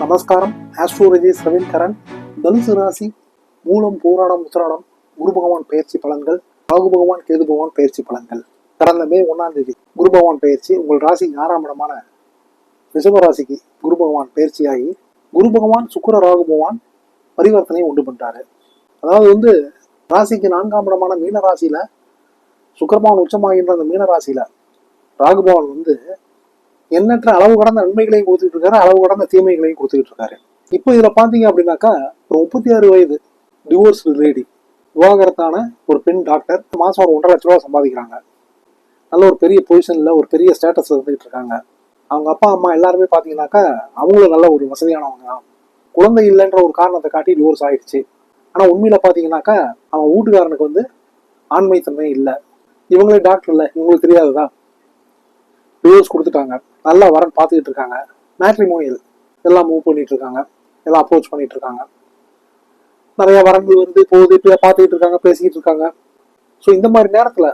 நமஸ்காரம். ஆஸ்ட்ரோலஜி ரவீன் கரண் தனுசு ராசி மூலம் பூராடம் உத்திராடம் குரு பகவான் பயிற்சி பலன்கள் ராகு பகவான் கேது பகவான் பயிற்சி பலன்கள். கடந்த மே ஒன்றாம் தேதி குரு பகவான் பயிற்சி உங்கள் ராசி ஆறாம் இடமான ரிஷப ராசிக்கு குரு பகவான் பயிற்சியாகி குரு பகவான் சுக்கர ராகு பகவான் பரிவர்த்தனை உண்டு பண்றாரு. அதாவது வந்து ராசிக்கு நான்காம் இடமான மீன ராசியில சுக்கரபவன் உச்சமாகின்ற அந்த மீன ராசியில ராகுபவன் வந்து எண்ணற்ற அளவு கடந்த நன்மைகளையும் கொடுத்துட்டு இருக்காரு அளவு கடந்த தீமைகளையும் கொடுத்துட்டு இருக்காரு. இப்போ இதுல பாத்தீங்க அப்படின்னாக்கா ஒரு முப்பத்தி ஆறு வயது டிவோர்ஸ் லேடி விவாகரத்தான ஒரு பெண் டாக்டர் மாசம் ஒரு ஒன்றரை லட்ச ரூபா சம்பாதிக்கிறாங்க. நல்ல ஒரு பெரிய பொசிஷன்ல ஒரு பெரிய ஸ்டேட்டஸ் இருந்துகிட்டு இருக்காங்க. அவங்க அப்பா அம்மா எல்லாருமே பாத்தீங்கன்னாக்கா அவங்களும் நல்ல ஒரு வசதியானவங்க தான். குழந்தை இல்லைன்ற ஒரு காரணத்தை காட்டி டிவோர்ஸ் ஆயிடுச்சு. ஆனா உண்மையில பாத்தீங்கன்னாக்கா அவன் வீட்டுக்காரனுக்கு வந்து ஆண்மைத்தன்மை இல்லை. இவங்களே டாக்டர் இல்லை இவங்களுக்கு தெரியாதுதான் டிவோர்ஸ் கொடுத்துட்டாங்க. நல்லா வரன் பார்த்துக்கிட்டு இருக்காங்க. மேட்ரிமோனியல் எல்லாம் மூவ் பண்ணிட்டு இருக்காங்க. எல்லாம் அப்ரோச் பண்ணிட்டு இருக்காங்க. நிறைய வரன்கள் வந்து போகுது பார்த்துக்கிட்டு இருக்காங்க பேசிக்கிட்டு இருக்காங்க. ஸோ இந்த மாதிரி நேரத்தில்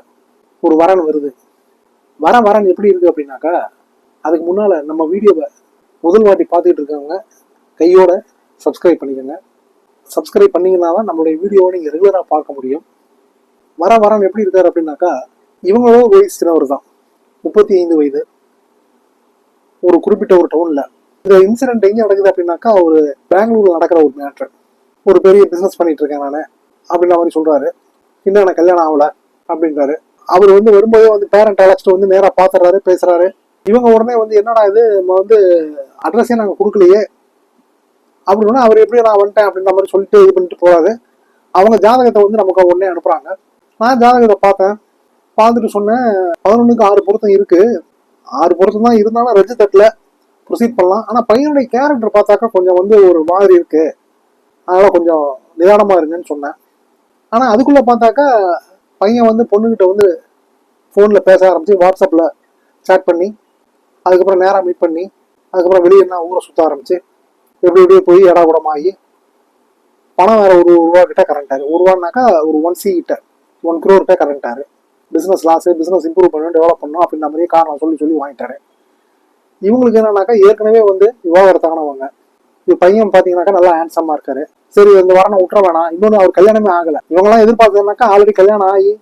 ஒரு வரன் வருது. வர வரன் எப்படி இருக்கு அப்படின்னாக்கா அதுக்கு முன்னால் நம்ம வீடியோவை முதல் வாட்டி பார்த்துக்கிட்டு இருக்கவங்க கையோட சப்ஸ்கிரைப் பண்ணிக்கோங்க. சப்ஸ்கிரைப் பண்ணீங்கன்னா தான் நம்மளுடைய வீடியோவை நீங்கள் ரெகுலராக பார்க்க முடியும். வர வரன் எப்படி இருக்கார் அப்படின்னாக்கா இவங்களோட வயசு சின்னவர் தான். முப்பத்தி ஐந்து வயது. ஒரு குறிப்பிட்ட ஒரு டவுன்ல இந்த இன்சிடென்ட் எங்கே நடக்குது அப்படின்னாக்கா ஒரு பெங்களூர்ல நடக்கிற ஒரு மேட்ரு ஒரு பெரிய பிசினஸ் பண்ணிட்டு இருக்கேன் நான் அப்படின்ற மாதிரி சொல்றாரு. இன்னும் எனக்கு கல்யாணம் ஆகல அப்படின்றாரு. அவர் வந்து வரும்போதே வந்து பேரண்ட் அழைச்சிட்டு வந்து நேராக பார்த்துறாரு பேசுறாரு. இவங்க உடனே வந்து என்னடா இது? நம்ம வந்து அட்ரஸே நாங்கள் கொடுக்கலையே. அப்படின்னா அவர் எப்படி நான் வந்துட்டேன் அப்படின்ற மாதிரி சொல்லிட்டு இது பண்ணிட்டு போறாரு. அவங்க ஜாதகத்தை வந்து நமக்கு உடனே அனுப்புறாங்க. நான் ஜாதகத்தை பார்த்தேன். பார்த்துட்டு சொன்னேன் பதினொன்றுக்கு ஆறு பொருத்தம் இருக்கு. ஆறு பொருத்தம் தான் இருந்தாலும் ரெஜி தட்டில் ப்ரொசீட் பண்ணலாம். ஆனால் பையனுடைய கேரக்டர் பார்த்தாக்கா கொஞ்சம் வந்து ஒரு மாதிரி இருக்கு. அதனால் கொஞ்சம் நிதானமாக இருங்கன்னு சொன்னேன். ஆனால் அதுக்குள்ளே பார்த்தாக்கா பையன் வந்து பொண்ணுகிட்ட வந்து ஃபோனில் பேச ஆரம்பித்து வாட்ஸ்அப்பில் சேட் பண்ணி அதுக்கப்புறம் நேராக மீட் பண்ணி அதுக்கப்புறம் வெளியே என்ன ஊரை சுற்ற ஆரம்பித்து எப்படி எப்படியே போய் இடா கூடமாகி பணம் வேறு ஒரு ஒரு ரூபா கிட்ட கரண்டாரு ஒரு ரூபான்னாக்கா ஒரு ஒன் சி கிட்ட ஒன் க்ரோர்கிட்ட கிட்ட பிஸ்னஸ் லாஸு பிஸ்னஸ் இம்ப்ரூவ் பண்ணணும் டெவலப் பண்ணணும் அப்படின்ற மாதிரியே காரணம் சொல்லி சொல்லி வாங்கிட்டாரு. இவங்களுக்கு என்னன்னாக்கா ஏற்கனவே வந்து விவாகரத்தானவங்க. இது பையன் பார்த்தீங்கன்னாக்கா நல்லா ஹேண்ட்ஸமாக இருக்காரு. சரி இந்த வரணும் விட்டுற வேணாம். இன்னொன்று அவர் கல்யாணமே ஆகலை. இவங்கெல்லாம் எதிர்பார்த்ததுனாக்கா ஆல்ரெடி கல்யாணம் ஆகி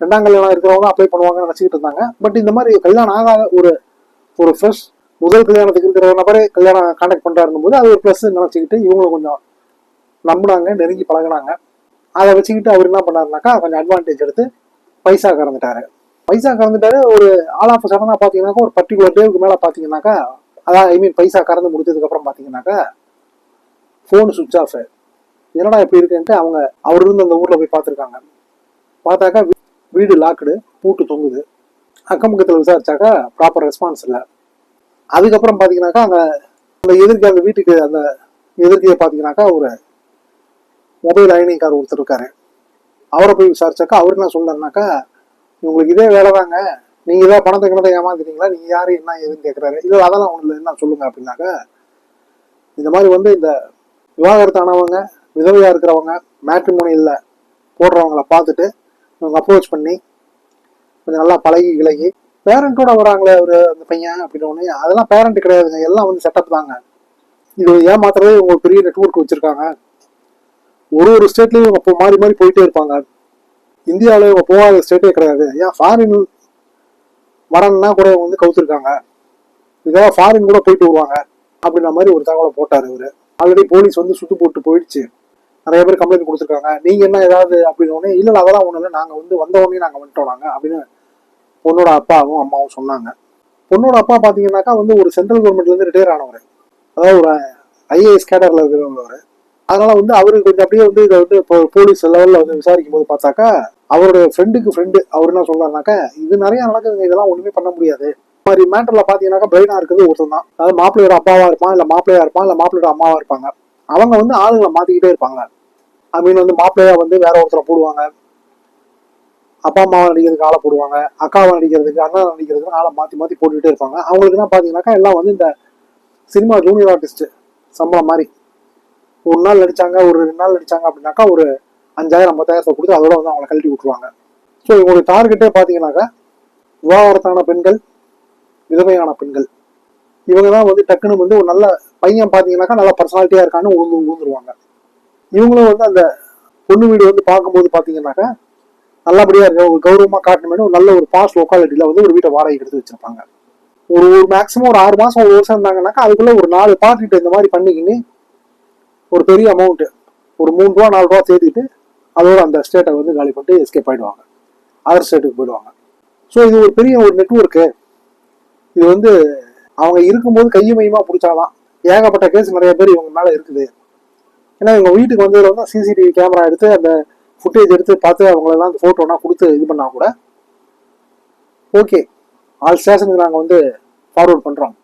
ரெண்டாம் கல்யாணம் இருக்கிறவங்க அப்ளை பண்ணுவாங்கன்னு நினச்சிக்கிட்டு இருந்தாங்க. பட் இந்த மாதிரி கல்யாணம் ஆகாத ஒரு ஒரு ஃப்ரெஷ் முதல் கல்யாணத்துக்கு இருக்கிற நபரே கல்யாணம் கான்டாக்ட் பண்ணுறாருன்னு போது அது ஒரு ப்ளஸ் நினச்சிக்கிட்டு இவங்களும் கொஞ்சம் நம்பினாங்க நெருங்கி பழகுனாங்க. அதை வச்சுக்கிட்டு அவர் என்ன பண்ணாருனாக்கா கொஞ்சம் அட்வான்டேஜ் எடுத்து பைசா கறந்துட்டாரு. பைசா கறந்துட்டாரு ஒரு ஆல் ஆஃப் சடனாக பார்த்தீங்கன்னாக்கா ஒரு பர்டிகுலர் டேவுக்கு மேலே பார்த்தீங்கன்னாக்கா அதான் ஐ மீன் பைசா கறந்து முடிச்சதுக்கப்புறம் பார்த்தீங்கன்னாக்கா ஃபோன் சுவிச் ஆஃப் என்னடா இப்படி இருக்குன்ட்டு அவங்க அவர் இருந்து அந்த ஊரில் போய் பார்த்துருக்காங்க பார்த்தாக்கா வீடு லாக்குடு பூட்டு தொங்குது. அக்கம் பக்கத்தில் விசாரிச்சாக்கா ப்ராப்பர் ரெஸ்பான்ஸ் இல்லை. அதுக்கப்புறம் பார்த்தீங்கன்னாக்கா அந்த அந்த எதிர்க்கு அந்த வீட்டுக்கு அந்த எதிர்க்கையை பார்த்தீங்கன்னாக்கா ஒரு மொபைல் அயனிங் கார் ஒருத்தர் இருக்காரு. அவரை போய் விசாரிச்சாக்கா அவர் என்ன சொல்றாருனாக்கா உங்களுக்கு இதே வேலை தாங்க. நீங்க ஏதாவது பணத்தை கிணத்தை ஏமாந்துட்டீங்களா நீங்க யாரு? என்ன ஏதுன்னு கேட்கறாரு இல்லை அதெல்லாம் ஒண்ணு என்ன சொல்லுங்க? அப்படின்னாக்கா இந்த மாதிரி வந்து இந்த விவாகரத்தானவங்க விதவையா இருக்கிறவங்க மேட்ரிமோனியில் போடுறவங்கள பார்த்துட்டு இவங்க அப்ரோச் பண்ணி கொஞ்சம் நல்லா பழகி விலகி பேரண்ட்டோட வராங்களே ஒரு அந்த பையன் அப்படின்னு ஒன்று அதெல்லாம் பேரண்ட் கிடையாதுங்க. எல்லாம் வந்து செட்டப் தாங்க. இது ஏமாத்துறதே இவங்க பெரிய நெட்ஒர்க் வச்சிருக்காங்க. ஒரு ஒரு ஸ்டேட்லயும் இவங்க மாறி மாறி போயிட்டே இருப்பாங்க. இந்தியாவில் இவங்க போகாத ஸ்டேட்டே கிடையாது. ஏன் ஃபாரின் வரன்னா கூட இவங்க வந்து கவுத்துருக்காங்க. இதெல்லாம் ஃபாரின் கூட போயிட்டு வருவாங்க அப்படின்ற மாதிரி ஒரு தகவலை போட்டார் இவர். ஆல்ரெடி போலீஸ் வந்து சுத்து போட்டு போயிடுச்சு. நிறைய பேர் கம்ப்ளைண்ட் கொடுத்துருக்காங்க. நீங்கள் என்ன ஏதாவது அப்படின்னு உடனே இல்ல அதெல்லாம் ஒண்ணு இல்லை. நாங்க வந்து வந்த உடனே நாங்க வந்துட்டோம் நாங்கள் அப்படின்னு பொண்ணோட அப்பாவும் அம்மாவும் சொன்னாங்க. பொண்ணோட அப்பா பார்த்தீங்கன்னாக்கா வந்து ஒரு சென்ட்ரல் கவர்மெண்ட்ல இருந்து ரிட்டையர் ஆனவர். அதாவது ஒரு ஐஏஎஸ் கேடர்ல இருக்கிறவர் அதனால வந்து அவருக்கு கொஞ்சம் அப்படியே வந்து இதை வந்து இப்போ போலீஸ் லெவல்ல வந்து விசாரிக்கும் போது பார்த்தாக்கா அவருடைய ஃப்ரெண்டுக்கு ஃப்ரெண்டு அவர் என்ன சொல்றாருனாக்கா இது நிறைய நடக்குதுங்க இதெல்லாம் ஒண்ணுமே பண்ண முடியாது. மாதிரி மேட்டர்ல பாத்தீங்கன்னாக்கா பிரெயினா இருக்கிறது ஒருத்தன் தான். அதாவது மாப்பிள்ளையோட அப்பாவா இருப்பான் இல்ல மாப்பிளையா இருப்பான் இல்ல மாப்பிள்ளையோட அம்மாவா இருப்பாங்க. அவங்க வந்து ஆளுங்களை மாத்திக்கிட்டே இருப்பாங்க. ஐ மீன் வந்து மாப்பிள்ளையா வந்து வேற ஒருத்தரை போடுவாங்க. அப்பா அம்மாவை நடிக்கிறதுக்கு ஆளை போடுவாங்க. அக்காவை நடிக்கிறதுக்கு அண்ணன் நடிக்கிறதுக்கு ஆளை மாத்தி மாத்தி போட்டுக்கிட்டே இருப்பாங்க. அவங்களுக்கு என்ன பாத்தீங்கன்னாக்கா எல்லாம் வந்து இந்த சினிமா ஜூனியர் ஆர்டிஸ்ட் சம்பளம் மாதிரி ஒரு நாள் நடிச்சாங்க ஒரு ரெண்டு நாள் நடிச்சாங்க அப்படின்னாக்கா ஒரு அஞ்சாயிரம் ஐம்பதாயிரத்தை கொடுத்து அதோட வந்து அவங்களை கழட்டி விட்டுருவாங்க. ஸோ இவங்களுடைய டார்கெட்டே பார்த்தீங்கன்னாக்கா விவாகரத்தான பெண்கள் விதவையான பெண்கள். இவங்க தான் வந்து டக்குன்னு வந்து ஒரு நல்ல பையன் பார்த்தீங்கன்னாக்கா நல்ல பர்சனாலிட்டியாக இருக்கான்னு உழுந்து உழுந்துருவாங்க. இவங்களும் வந்து அந்த பொண்ணு வீடு வந்து பார்க்கும்போது பார்த்தீங்கன்னாக்கா நல்லபடியாக இருக்க ஒரு கௌரவமாக காட்டணுமே ஒரு நல்ல ஒரு பாஸ் லொக்காலிட்டியில் வந்து ஒரு வீட்டை வாடகைக்கு எடுத்து வச்சிருப்பாங்க. ஒரு ஒரு மேக்ஸிமம் ஒரு ஆறு மாதம் ஒரு வருஷம் இருந்தாங்கன்னாக்கா அதுக்குள்ளே ஒரு நாலு பார்ட்டிட்டு இந்த மாதிரி பண்ணிக்கின்னு ஒரு பெரிய அமௌண்ட் ஒரு மூணு ரூபா நாலு ரூபா தேடிட்டு அதோட அந்த ஸ்டேட்டை வந்து காலி பண்ணிட்டு எஸ்கேப் ஆகிடுவாங்க அதர் ஸ்டேட்டுக்கு போயிடுவாங்க. ஸோ இது ஒரு பெரிய ஒரு நெட்ஒர்க்கு இது வந்து அவங்க இருக்கும்போது கையுமையுமா பிடிச்சாதான். ஏகப்பட்ட கேஸ் நிறைய பேர் இவங்க மேலே இருக்குது. ஏன்னா இவங்க வீட்டுக்கு வந்ததில் வந்து சிசிடிவி கேமரா எடுத்து அந்த ஃபுட்டேஜ் எடுத்து பார்த்து அவங்களெல்லாம் அந்த ஃபோட்டோனா கொடுத்து இது பண்ணால் கூட ஓகே ஆல் ஸ்டேஷனுக்கு நாங்கள் வந்து ஃபார்வர்ட் பண்ணுறோம்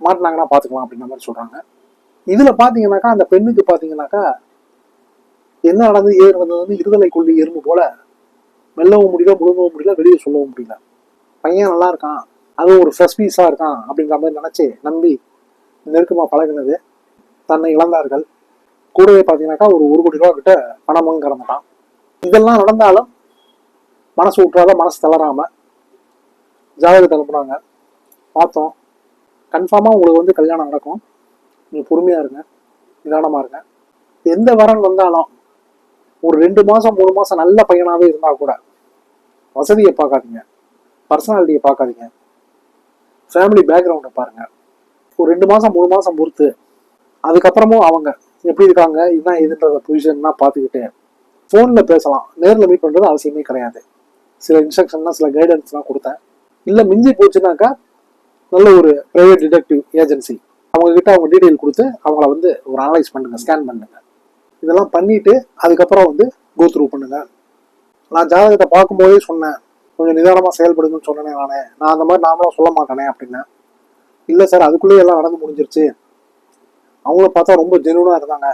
மாட்டினாங்கன்னா பார்த்துக்கலாம் அப்படின்ற மாதிரி சொல்கிறாங்க இதில் பார்த்தீங்கன்னாக்கா அந்த பெண்ணுக்கு பார்த்தீங்கன்னாக்கா என்ன நடந்தது ஏது நடந்தது வந்து இருதலை கொள்ளி எறும்பு போல மெல்லவும் முடியல முழுங்கவும் முடியல வெளியே சொல்லவும் முடியல. பையன் நல்லா இருக்கான் அதுவும் ஒரு ஃப்ரெஷ் பீஸாக இருக்கான் அப்படின்ற மாதிரி நினச்சி நம்பி நெருக்கமாக பழகினது தன்னை இழந்தார்கள். கூடவே பார்த்தீங்கன்னாக்கா ஒரு ஒரு கோடி ரூபா கிட்ட பணமும் கிடந்துட்டான். இதெல்லாம் நடந்தாலும் மனசு விட்டுறாத மனசு தளராம ஜாதகத்தை அனுப்புனாங்க. பார்த்தோம். கன்ஃபார்மாக உங்களுக்கு வந்து கல்யாணம் நடக்கும். நீங்கள் பொறுமையாக இருங்க. நிதானமாக இருங்க. எந்த வரன் வந்தாலும் ஒரு ரெண்டு மாதம் மூணு மாதம் நல்ல பையனாகவே இருந்தால் கூட வசதியை பார்க்காதீங்க. பர்சனாலிட்டியை பார்க்காதீங்க. ஃபேமிலி பேக்ரவுண்டை பாருங்கள் ஒரு ரெண்டு மாதம் மூணு மாதம் பொறுத்து. அதுக்கப்புறமும் அவங்க எப்படி இருக்காங்க என்ன எதுன்றத பொசிஷன்லாம் பார்த்துக்கிட்டு ஃபோனில் பேசலாம். நேரில் மீட் பண்ணுறது அவசியமே கிடையாது. சில இன்ஸ்ட்ரக்ஷன்லாம் சில கைடன்ஸ்லாம் கொடுத்தேன். இல்லை மிஞ்சி போச்சுனாக்கா நல்ல ஒரு ப்ரைவேட் டிடெக்டிவ் ஏஜென்சி அவங்க கிட்ட அவங்க டீட்டெயில் கொடுத்து அவங்கள வந்து ஒரு அனலைஸ் பண்ணுங்க ஸ்கேன் பண்ணுங்க. இதெல்லாம் பண்ணிட்டு அதுக்கப்புறம் வந்து கோ த்ரூ பண்ணுங்க. நான் ஜாதகத்தை பார்க்கும்போதே சொன்னேன் கொஞ்சம் நிதானமாக செயல்படுங்கன்னு சொன்னேனே நானே. நான் அந்த மாதிரி நாமளும் சொல்ல மாட்டேனே அப்படின்னேன் இல்லை சார் அதுக்குள்ளேயே எல்லாம் நடந்து முடிஞ்சிருச்சு. அவங்கள பார்த்தா ரொம்ப ஜெனுவனாக இருந்தாங்க.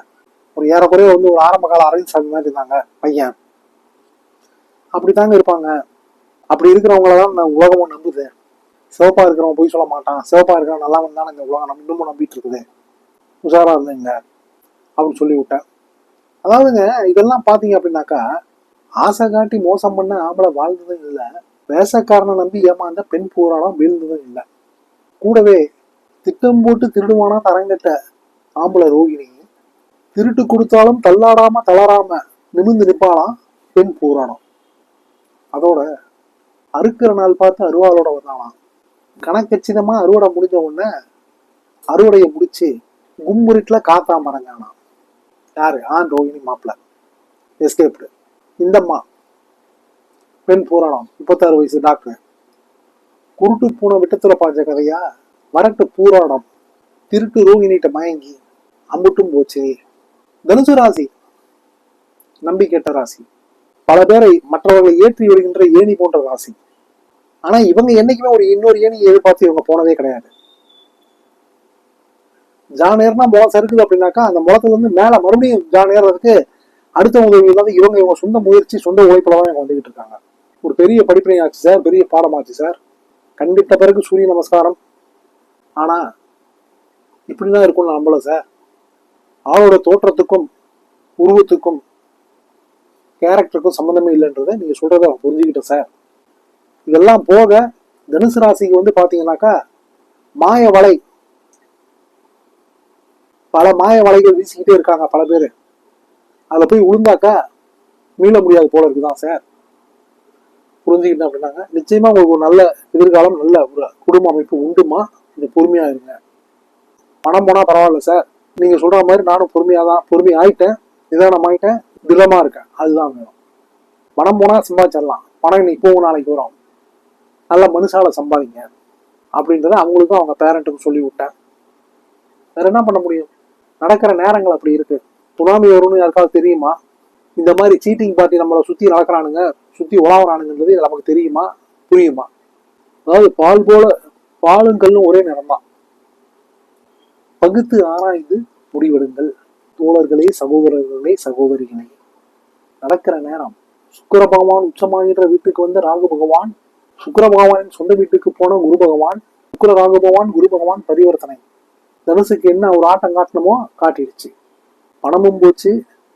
ஒரு ஏறக்குறைய வந்து ஒரு ஆரம்ப கால அரவிந்த் சாமி மாதிரி இருந்தாங்க பையன். அப்படி தாங்க இருப்பாங்க. அப்படி இருக்கிறவங்கள தான் நான் உலகமும் நம்புது. சிவப்பா இருக்கிறவன் பொய் சொல்ல மாட்டான். சிவப்பா இருக்கிறவன் நல்லா வந்தானே இந்த உலகம். நம்ம இன்னமும் நம்பிட்டு இருக்குது. உஷாரா இருந்தீங்க. அப்படின்னு சொல்லி விட்டேன். அதாவதுங்க இதெல்லாம் பார்த்தீங்க அப்படின்னாக்கா ஆசை காட்டி மோசம் பண்ண ஆம்பளை வாழ்ந்ததும் இல்லை. வேசக்காரனை நம்பி ஏமாந்த பெண் போராடம் வீழ்ந்ததும் இல்லை. கூடவே திட்டம் போட்டு திருடுவானா தரங்கட்ட ஆம்பளை ரோகிணி. திருட்டு கொடுத்தாலும் தள்ளாடாம தளராம நிமிர்ந்து நிற்பாளாம் பெண் போராடம் அதோட அறுக்கிற நாள் பார்த்து அருவாளோட வந்தானாம் கணக்கச்சிதமா அறுவடை முடிஞ்ச உடனே அறுவடையை முடிச்சு கும்முருட்டுல காத்தா மறைஞ்சானாம் யாரு? ஆண் ரோகிணி மாப்பிள்ள. எஸ்கேப்டு இந்தம்மா. பெண் பூரணம். முப்பத்தாறு வயசு டாக்டர். குருட்டு பூனை விட்டத்துல பாஞ்ச கதையா? வரட்டு பூராடம் திருட்டு ரோகிணிட்ட மயங்கி அம்புட்டும் போச்சு. தனுசு ராசி. நம்பி ராசி. பல பேரை மற்றவர்களை ஏற்றி விடுகின்ற ஏணி போன்ற ராசி. ஆனா இவங்க என்னைக்குமே ஒரு இன்னொரு ஏணியை எதிர்பார்த்து இவங்க போனதே கிடையாது. ஜானேர்னா முளம் சறுக்குது அப்படின்னாக்கா அந்த முளத்துல இருந்து மேல மறுபடியும் ஜானேறதுக்கு அடுத்த உதவி இல்லாத இவங்க இவங்க சொந்த முயற்சி சொந்த உழைப்புல தான் இவங்க வந்துகிட்டு இருக்காங்க. ஒரு பெரிய படிப்பினை ஆச்சு சார் பெரிய பாடமாச்சு சார். கண்டித்த பிறகு சூரிய நமஸ்காரம். ஆனா இப்படிதான் இருக்கும்னு நம்பல சார். ஆளோட தோற்றத்துக்கும் உருவத்துக்கும் கேரக்டருக்கும் சம்மந்தமே இல்லைன்றதை நீங்க சொல்கிறத புரிஞ்சுக்கிட்டேன் சார். இதெல்லாம் போக தனுசு ராசிக்கு வந்து பாத்தீங்கன்னாக்கா மாய வலை. பல மாய வலைகள் வீசிக்கிட்டே இருக்காங்க பல பேர். அதுல போய் விழுந்தாக்கா மீள முடியாது போல இருக்குதான் சார் புரிஞ்சுக்கிட்டேன் அப்படின்னாங்க. நிச்சயமா உங்களுக்கு ஒரு நல்ல எதிர்காலம் நல்ல ஒரு குடும்ப அமைப்பு உண்டுமா? கொஞ்சம் பொறுமையா இருங்க. பணம் போனா பரவாயில்ல சார் நீங்க சொல்ற மாதிரி நானும் பொறுமையா தான் பொறுமை ஆயிட்டேன் நிதானம் ஆயிட்டேன் இருக்கேன். அதுதான் வேணும். பணம் போனா சம்பாதிச்சிடலாம். பணம் இன்னைக்கு போகும் நாளைக்கு வரும். நல்லா மனுஷால சம்பாதிங்க. அப்படின்றத அவங்களுக்கும் அவங்க பேரண்ட்டுக்கும் சொல்லி விட்டேன் வேற என்ன பண்ண முடியும்? நடக்கிற நேரங்கள் அப்படி இருக்கு. சுனாமி வரும்னு யாருக்காவது தெரியுமா? இந்த மாதிரி சீட்டிங் பார்ட்டி நம்மளை சுத்தி நடக்கிறானுங்க சுத்தி உலாவறானுங்கிறது நமக்கு தெரியுமா? புரியுமா? அதாவது பால் போல பாலும் கல்லும் ஒரே நிறம்தான் பகுத்து ஆராய்ந்து முடிவெடுங்கள். தோழர்களே சகோதரர்களே சகோதரிகளே. நடக்கிற நேரம் சுக்கர பகவான் உச்சமாகின்ற வீட்டுக்கு வந்த ராகு பகவான் சுக்கர பகவானின் சொந்த வீட்டுக்கு போன குரு பகவான் சுக்கர ராகு பகவான் குரு பகவான் பரிவர்த்தனை. தனுசுக்கு என்ன ஒரு ஆட்டம் காட்டணுமோ காட்டிடுச்சு. பணமும் போச்சு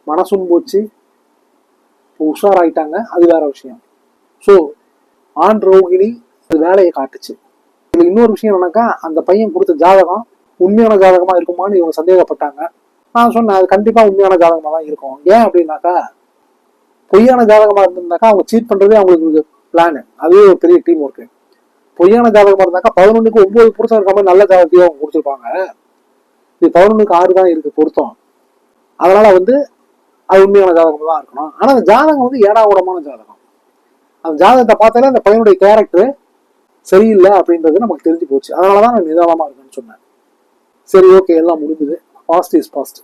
மனசும் போச்சு. இப்போ உஷாராயிட்டாங்க அது வேற விஷயம். ஸோ ஆண் ரோகிணி அது வேலையை காட்டுச்சு. இதில் இன்னொரு விஷயம் என்னன்னாக்கா அந்த பையன் கொடுத்த ஜாதகம் உண்மையான ஜாதகமாக இருக்குமான்னு இவங்க சந்தேகப்பட்டாங்க. நான் சொன்னேன் அது கண்டிப்பாக உண்மையான ஜாதகமாக தான் இருக்கும். ஏன் அப்படின்னாக்கா பொய்யான ஜாதகமாக இருந்திருந்தாக்கா அவங்க சீட் பண்ணுறதே அவங்களுக்கு பிளான் அதுவே ஒரு பெரிய டீம் ஒர்க்கு பொய்யான ஜாதகமாக இருந்தாக்கா பதினொன்றுக்கு ஒன்பது பொருத்தம் இருக்க மாதிரி நல்ல ஜாதகத்தையும் அவங்க கொடுத்துருப்பாங்க. இது பதினொன்றுக்கு ஆறு தான் இருக்குது பொருத்தம். அதனால வந்து அது உண்மையான ஜாதகம் தான் இருக்கணும். ஆனால் அந்த ஜாதகம் வந்து ஏடாகூடமான ஜாதகம். அந்த ஜாதகத்தை பார்த்தாலே அந்த பையனுடைய கேரக்டர் சரியில்லை அப்படின்றது நமக்கு தெரிஞ்சு போச்சு. அதனாலதான் நான் நிதானமாக இருக்கேன்னு சொன்னேன். சரி ஓகே எல்லாம் முடிஞ்சது. பாஸ்ட் இஸ் பாஸ்ட்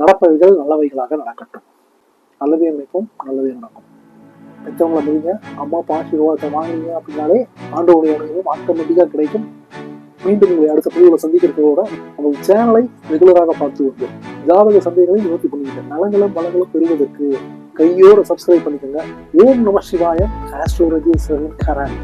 நடப்பவைகள் நல்லவைகளாக நடக்கட்டும். நல்லதே நினைப்போம் நல்லதே நடக்கும். பெற்றவங்களை முடிங்க அம்மா அப்பா ஆசீர்வாதத்தை வாங்குனீங்க அப்படின்னாலே ஆண்டவருடைய அனுபவம் ஆட்டோமேட்டிக்காக கிடைக்கும். மீண்டும் உங்களை அடுத்த பதிவில் சந்திக்கிறதோட நமது சேனலை ரெகுலராக பார்த்து வந்து ஜாதக சந்தைகளை நிவர்த்தி பண்ணிக்கிங்க. நலங்களும் பலங்களும் பெறுவதற்கு கையோட சப்ஸ்கிரைப் பண்ணிக்கோங்க. ஓம் நம சிவாயம் ஆஸ்ட்ரோலஜி கரண்